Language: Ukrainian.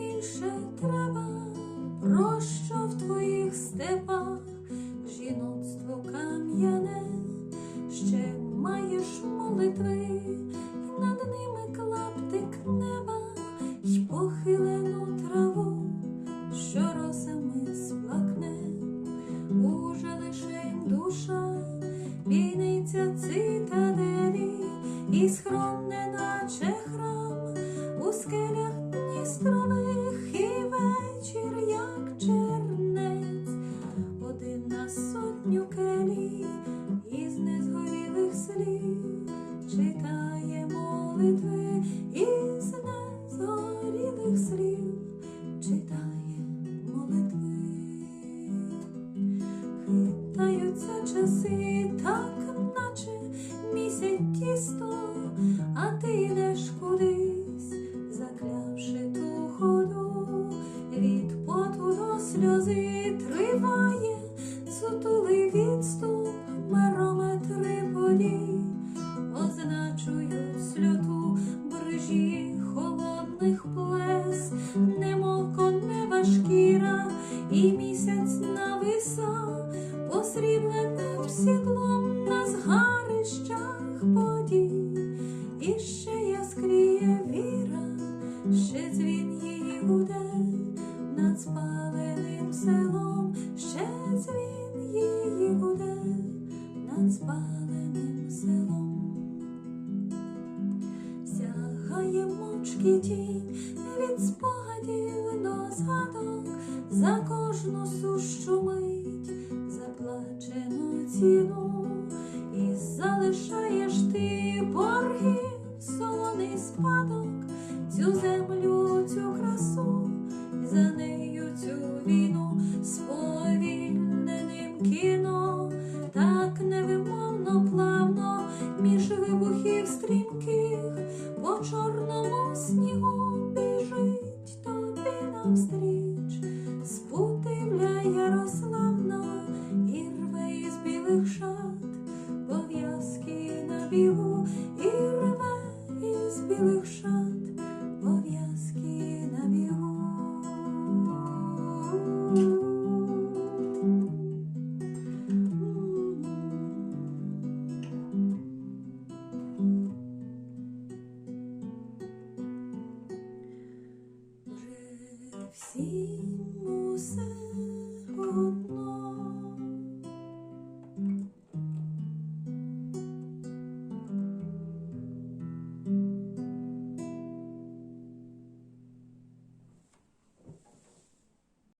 більше треба, про що в твоїх степах жіноцтво кам'яне, ще маєш молитви, над ними клаптик неба й похилену траву, що розами сплакне, уже лишень душа, бійниця цитаделі і схрон. Хитаються часи, так наче місяць тісто, а ти йдеш кудись, заклявши ту ходу, від поту до сльози триває сутулий відступ, барометри подій, і ще яскріє віра, ще дзвін її гуде над спаленим селом, ще дзвін її гуде над спаленим селом. Сягає мовчки тінь від спогадів до згадок за кожну сущу мить зустріч, спутивля Ярославна і рве із білих шат, пов'язки на бігу, і рве із білих шат. всім усе.